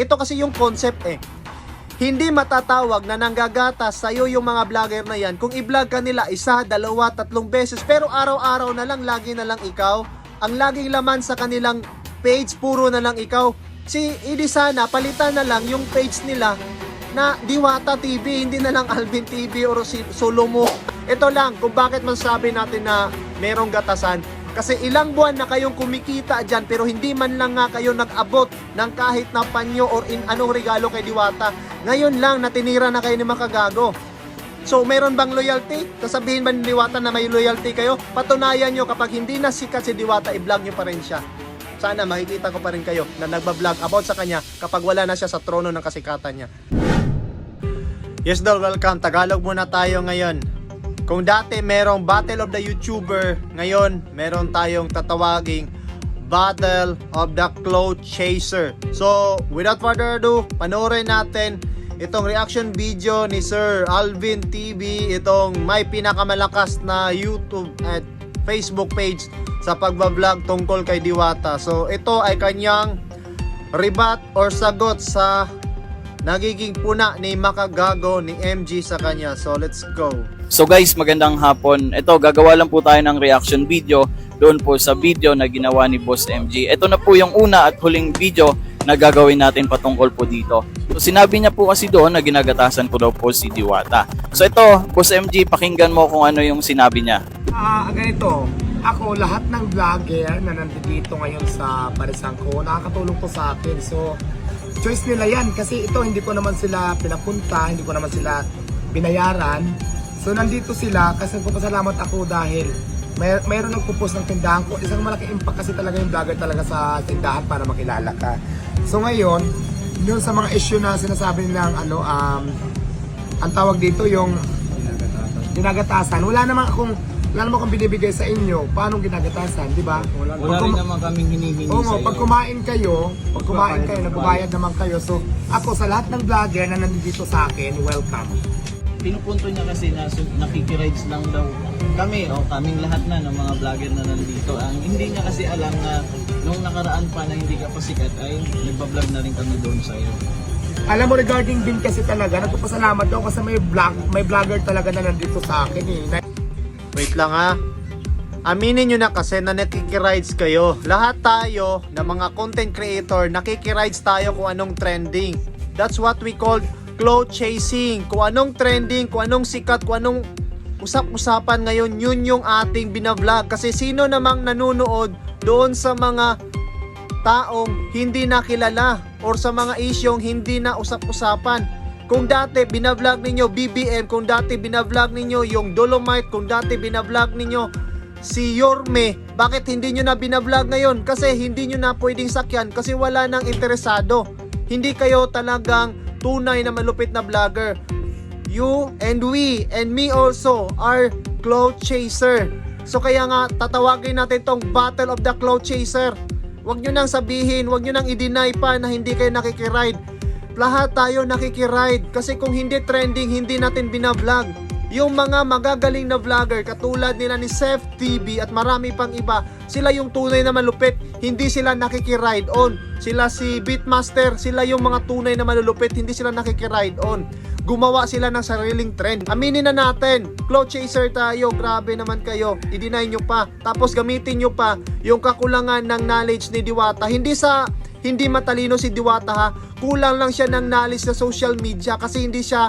ito kasi yung concept eh. Hindi matatawag na nanggagatas sa'yo yung mga vlogger na yan kung i-vlog ka nila isa, dalawa, tatlong beses pero araw-araw na lang, lagi na lang ikaw. Ang laging laman sa kanilang page, puro na lang ikaw. Si Idi sana, palitan na lang yung page nila na Diwata TV, hindi na lang Alvin TV or si Solomo. Ito lang kung bakit masasabi natin na merong gatasan. Kasi ilang buwan na kayong kumikita dyan pero hindi man lang nga kayo nag-abot ng kahit na panyo or in anong regalo kay Diwata. Ngayon lang natinira na kayo ni Makagago. So, meron bang loyalty? Sasabihin ba ni Diwata na may loyalty kayo? Patunayan nyo kapag hindi na sikat si Diwata, i-vlog nyo pa rin siya. Sana makikita ko pa rin kayo na nagbablog about sa kanya kapag wala na siya sa trono ng kasikatan niya. Yes, Dol, welcome. Tagalog muna tayo ngayon. Kung dati merong Battle of the YouTuber, ngayon meron tayong tatawaging Battle of the Cloud Chaser. So, without further ado, panoorin natin itong reaction video ni Sir Alvin TV, itong may pinakamalakas na YouTube at Facebook page sa pagbablog tungkol kay Diwata. So, ito ay kanyang rebat or sagot sa nagiging puna ni Makagago ni MG sa kanya. So, let's go. So guys, magandang hapon. Ito, gagawa lang po tayo ng reaction video doon po sa video na ginawa ni Boss MG. Ito na po yung una at huling video na gagawin natin patungkol po dito. So, sinabi niya po kasi doon na ginagatasan ko daw po si Diwata. So ito, Boss MG, pakinggan mo kung ano yung sinabi niya. Ah, ganito. Ako, lahat ng vlogger na nandito ngayon sa barisan ko, nakakatulong to sa akin. So, choice nila yan kasi ito hindi ko naman sila pinapunta, hindi ko naman sila binayaran. So, nandito sila kasi nagpapasalamat ako dahil may, mayroon nagpo-post ng tindahan ko. Isang malaking impact kasi talaga yung vlogger talaga sa tindahan para makilala ka. So, ngayon, yun sa mga issue na sinasabi nilang ano, um, ang tawag dito yung ginagatasan. Wala naman akong wala naman akong binibigay sa inyo. Paano ginagatasan, di ba? Wala kum- rin naman kaming hinihingi Oo, sa pag kumain kayo, pag kumain kayo, nagbabayad naman kayo. So, ako sa lahat ng vlogger na nandito sa akin, welcome. Pinupunto niya kasi na so, nakikirides lang daw kami o kaming lahat na ng mga vlogger na nandito. Ang hindi niya kasi alam na nung nakaraan pa na hindi ka pa sikat ay nagbablog na rin kami doon sa iyo. Alam mo, regarding din kasi talaga, nagpapasalamat ako kasi may vlog, may vlogger talaga na nandito sa akin eh. Wait lang ha. Aminin nyo na kasi na nakikirides kayo. Lahat tayo na mga content creator, nakikirides tayo kung anong trending. That's what we call cloud chasing. Kung anong trending, kung anong sikat, kung anong usap-usapan ngayon, yun yung ating binablog. Kasi sino namang nanonood doon sa mga taong hindi nakilala or sa mga isyong hindi na usap-usapan. Kung dati binablog ninyo BBM, kung dati binablog ninyo yung Dolomite, kung dati binablog ninyo si Yorme, bakit hindi nyo na binablog ngayon? Kasi hindi nyo na pwedeng sakyan kasi wala nang interesado. Hindi kayo talagang tunay na malupit na vlogger. You and we and me also are cloud chaser. So kaya nga tatawagin natin tong Battle of the Cloud Chaser. Huwag nyo nang sabihin, huwag nyo nang i-deny pa na hindi kayo nakikiride. Lahat tayo nakikiride kasi kung hindi trending, hindi natin binablog. Yung mga magagaling na vlogger katulad nila ni Seth TV at marami pang iba, sila yung tunay na malupit, hindi sila nakikiride on. Sila si Beatmaster, sila yung mga tunay na malulupit, hindi sila nakikiride on. Gumawa sila ng sariling trend. Aminin na natin, cloud chaser tayo, grabe naman kayo. I-deny nyo pa. Tapos gamitin nyo pa yung kakulangan ng knowledge ni Diwata. Hindi sa hindi matalino si Diwata ha. Kulang lang siya ng knowledge sa social media kasi hindi siya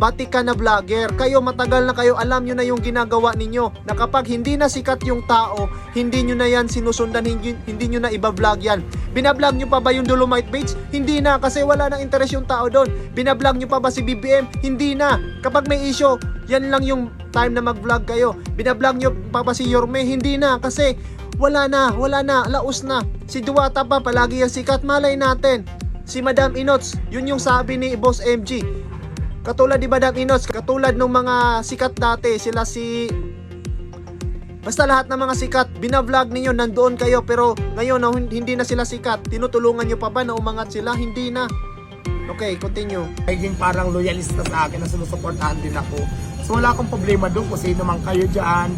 batika na vlogger. Kayo matagal na kayo, alam nyo na yung ginagawa ninyo. Na kapag hindi na sikat yung tao, hindi nyo na yan sinusundan, hindi, hindi nyo na iba-vlog yan. Binablog nyo pa ba yung Dolomite Beach? Hindi na, kasi wala nang interest yung tao doon. Binablog nyo pa ba si BBM? Hindi na. Kapag may issue, yan lang yung time na mag-vlog kayo. Binablog nyo pa ba si Yorme? Hindi na, kasi wala na, wala na, laos na. Si Duwata pa, palagi yung sikat, malay natin. Si Madam Inots, yun yung sabi ni Boss MG. Katulad ni Madam Inots, katulad ng mga sikat dati, sila si... Basta lahat ng mga sikat, binablog ninyo, nandoon kayo, pero ngayon na hindi na sila sikat, tinutulungan nyo pa ba na umangat sila? Hindi na. Okay, continue. Naging parang loyalista sa akin na sinusuportahan din ako. So, wala akong problema doon kung sino man kayo dyan.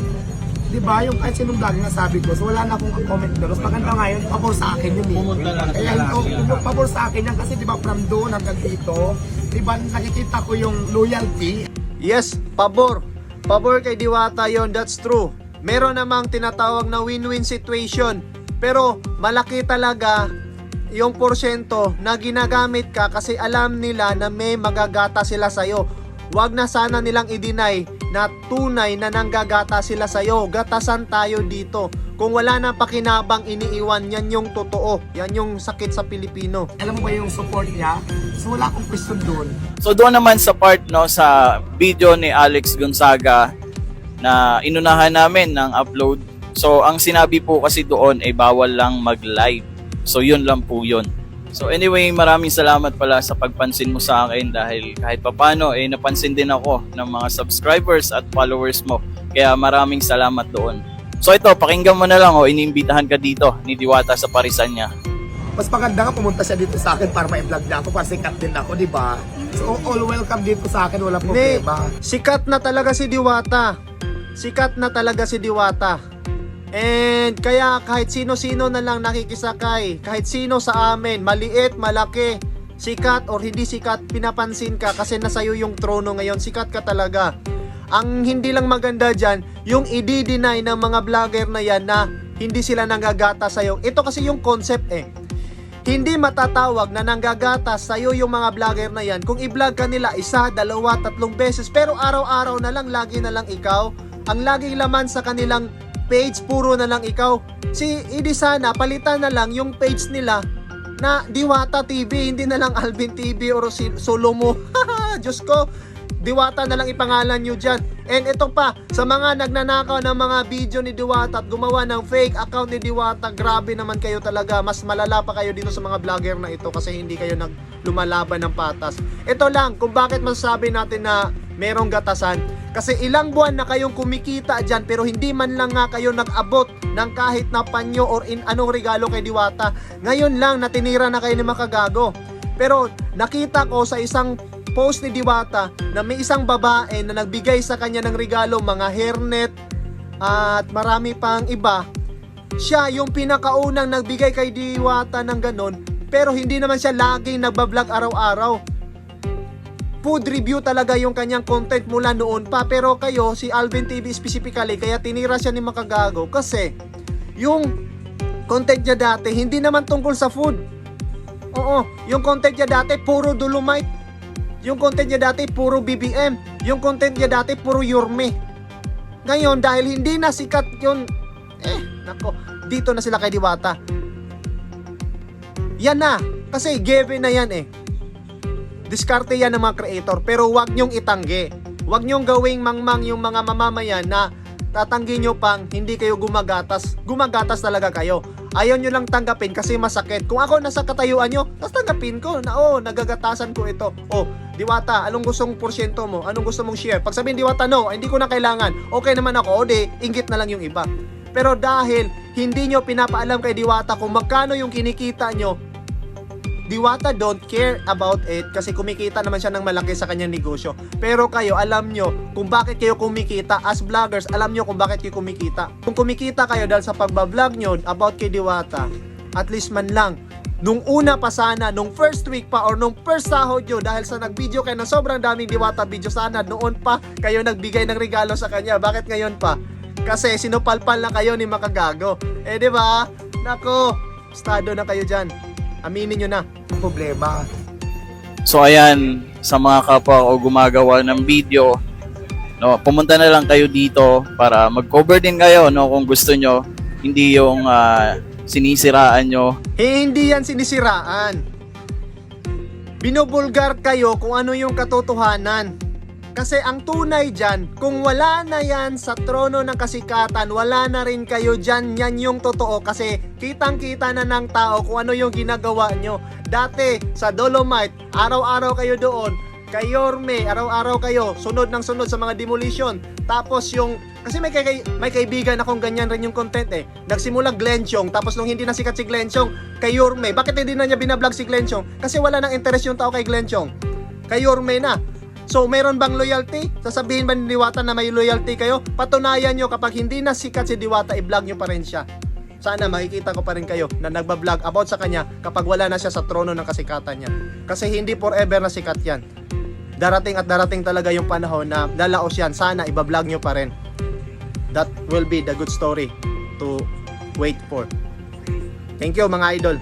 Di ba? Yung kahit sinong vlog nga sabi ko, so wala na akong comment doon. Mas maganda nga yun, pabor sa akin yun eh. Kaya ito, pabor sa akin yan kasi di ba from doon hanggang dito, di ba nakikita ko yung loyalty. Yes, pabor. Pabor kay Diwata yon, that's true. Meron namang tinatawag na win-win situation. Pero malaki talaga yung porsyento na ginagamit ka kasi alam nila na may magagata sila sa'yo. Huwag na sana nilang i-deny na tunay na nanggagata sila sa'yo. Gatasan tayo dito. Kung wala na pakinabang iniiwan, yan yung totoo. Yan yung sakit sa Pilipino. Alam mo ba yung support niya? So wala akong question doon. So doon naman sa part no sa video ni Alex Gonzaga na inunahan namin ng upload. So ang sinabi po kasi doon ay bawal lang mag-live. So yun lang po yun. So anyway, maraming salamat pala sa pagpansin mo sa akin dahil kahit papano eh napansin din ako ng mga subscribers at followers mo. Kaya maraming salamat doon. So ito, pakinggan mo na lang o iniimbitahan ka dito ni Diwata sa parisan niya. Mas maganda nga pumunta siya dito sa akin para ma-vlog niya ako para sikat din ako, di ba? So all welcome dito sa akin, wala problema. sikat na talaga si Diwata. Sikat na talaga si Diwata. And kaya kahit sino-sino na lang nakikisakay, kahit sino sa amin, maliit, malaki, sikat or hindi sikat, pinapansin ka kasi nasa'yo yung trono ngayon, sikat ka talaga. Ang hindi lang maganda dyan, yung i-deny ng mga vlogger na yan na hindi sila nanggagata sa'yo. Ito kasi yung concept eh. Hindi matatawag na nanggagatas sa'yo yung mga vlogger na yan kung i-vlog ka nila isa, dalawa, tatlong beses pero araw-araw na lang, lagi na lang ikaw. Ang laging laman sa kanilang page, puro na lang ikaw. Si Idi sana, palitan na lang yung page nila na Diwata TV, hindi na lang Alvin TV or si Solomo. Diyos ko, Diwata na lang ipangalan nyo dyan. And ito pa, sa mga nagnanakaw ng mga video ni Diwata at gumawa ng fake account ni Diwata, grabe naman kayo talaga. Mas malala pa kayo dito sa mga vlogger na ito kasi hindi kayo nag lumalaban ng patas. Ito lang, kung bakit masasabi natin na merong gatasan. Kasi ilang buwan na kayong kumikita dyan pero hindi man lang nga kayo nag-abot ng kahit na panyo or in anong regalo kay Diwata. Ngayon lang natinira na kayo ni Makagago. Pero nakita ko sa isang post ni Diwata na may isang babae na nagbigay sa kanya ng regalo, mga hairnet at marami pang iba. Siya yung pinakaunang nagbigay kay Diwata ng ganon pero hindi naman siya laging nagbablog araw-araw. Food review talaga yung kanyang content mula noon pa pero kayo si Alvin TV specifically kaya tinira siya ni Makagago kasi yung content niya dati hindi naman tungkol sa food. Oo, yung content niya dati puro dolomite. Yung content niya dati puro BBM. Yung content niya dati puro Yurme. Ngayon dahil hindi na sikat yun, eh, nako, dito na sila kay Diwata. Yan na, kasi given na yan eh. Diskarte yan ng mga creator, pero wag nyong itanggi. Wag nyong gawing mangmang yung mga mamamayan na tatanggi nyo pang hindi kayo gumagatas. Gumagatas talaga kayo. Ayaw nyo lang tanggapin kasi masakit. Kung ako nasa katayuan nyo, tas tanggapin ko na oh, nagagatasan ko ito. Oh, Diwata, anong gustong porsyento mo? Anong gusto mong share? Pag sabihin Diwata, no, hindi ko na kailangan. Okay naman ako, o di, inggit na lang yung iba. Pero dahil hindi nyo pinapaalam kay Diwata kung magkano yung kinikita nyo, Diwata don't care about it kasi kumikita naman siya ng malaki sa kanyang negosyo. Pero kayo, alam nyo kung bakit kayo kumikita. As vloggers, alam nyo kung bakit kayo kumikita. Kung kumikita kayo dahil sa pagbablog nyo about kay Diwata, at least man lang, nung una pa sana, nung first week pa or nung first sahod nyo dahil sa nag-video kayo ng sobrang daming Diwata video sana, noon pa kayo nagbigay ng regalo sa kanya. Bakit ngayon pa? Kasi sinupalpal na kayo ni Makagago. Eh, di ba? Nako, estado na kayo dyan. Aminin nyo na. Problema. So ayan, sa mga kapwa o gumagawa ng video, no, pumunta na lang kayo dito para mag-cover din kayo no kung gusto nyo. Hindi yung ah, sinisiraan nyo. Eh, hindi yan sinisiraan. Binubulgar kayo kung ano yung katotohanan. Kasi ang tunay dyan, kung wala na yan sa trono ng kasikatan, wala na rin kayo dyan, yan yung totoo. Kasi kitang-kita na ng tao kung ano yung ginagawa nyo. Dati, sa Dolomite, araw-araw kayo doon. Kay Yorme, araw-araw kayo, sunod ng sunod sa mga demolition. Tapos yung, kasi may, kay, may kaibigan akong ganyan rin yung content eh. Nagsimula Glenn tapos nung hindi na sikat si Glenn kay Yorme. Bakit hindi na niya binablog si Glenn? Kasi wala nang interest yung tao kay Glenn. Kay Yorme na. So, meron bang loyalty? Sasabihin ba ni Diwata na may loyalty kayo? Patunayan nyo kapag hindi na sikat si Diwata, i-vlog nyo pa rin siya. Sana makikita ko pa rin kayo na nagbablog about sa kanya kapag wala na siya sa trono ng kasikatan niya. Kasi hindi forever na sikat yan. Darating at darating talaga yung panahon na lalaos yan. Sana ibablog nyo pa rin. That will be the good story to wait for. Thank you mga idol.